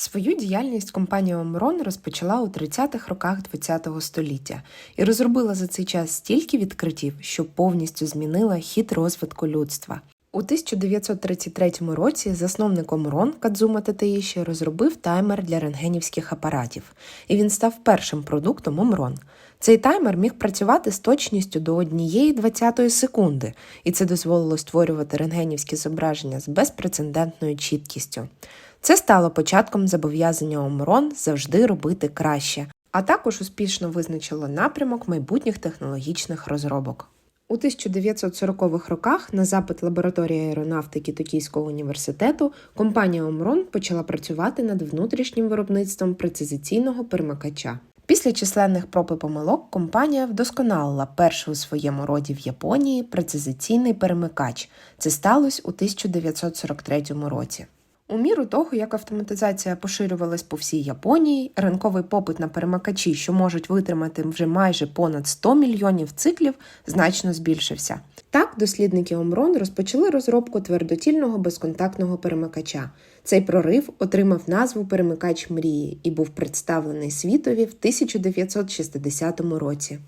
Свою діяльність компанія Омрон розпочала у 30-х роках ХХ століття і розробила за цей час стільки відкриттів, що повністю змінила хід розвитку людства. У 1933 році засновник Омрон Кадзума Татеїші розробив таймер для рентгенівських апаратів, і він став першим продуктом Омрон. Цей таймер міг працювати з точністю до однієї двадцятої секунди, і це дозволило створювати рентгенівські зображення з безпрецедентною чіткістю. Це стало початком зобов'язання Омрон завжди робити краще, а також успішно визначило напрямок майбутніх технологічних розробок. У 1940-х роках на запит лабораторії аеронавтики Токійського університету компанія Омрон почала працювати над внутрішнім виробництвом прецизиційного перемикача. Після численних проб і помилок компанія вдосконалила перший у своєму роді в Японії прецизиційний перемикач. Це сталося у 1943 році. У міру того, як автоматизація поширювалась по всій Японії, ринковий попит на перемикачі, що можуть витримати вже майже понад 100 мільйонів циклів, значно збільшився. Так, дослідники Омрон розпочали розробку твердотільного безконтактного перемикача. Цей прорив отримав назву Перемикач мрії і був представлений світові в 1960 році.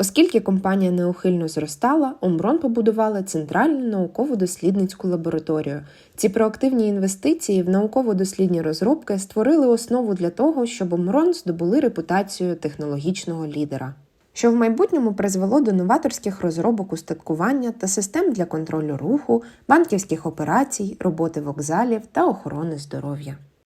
Оскільки компанія неухильно зростала, Омрон побудувала центральну науково-дослідницьку лабораторію. Ці проактивні інвестиції в науково-дослідні розробки створили основу для того, щоб Омрон здобули репутацію технологічного лідера, що в майбутньому призвело до новаторських розробок устаткування та систем для контролю руху, банківських операцій, роботи вокзалів та охорони здоров'я.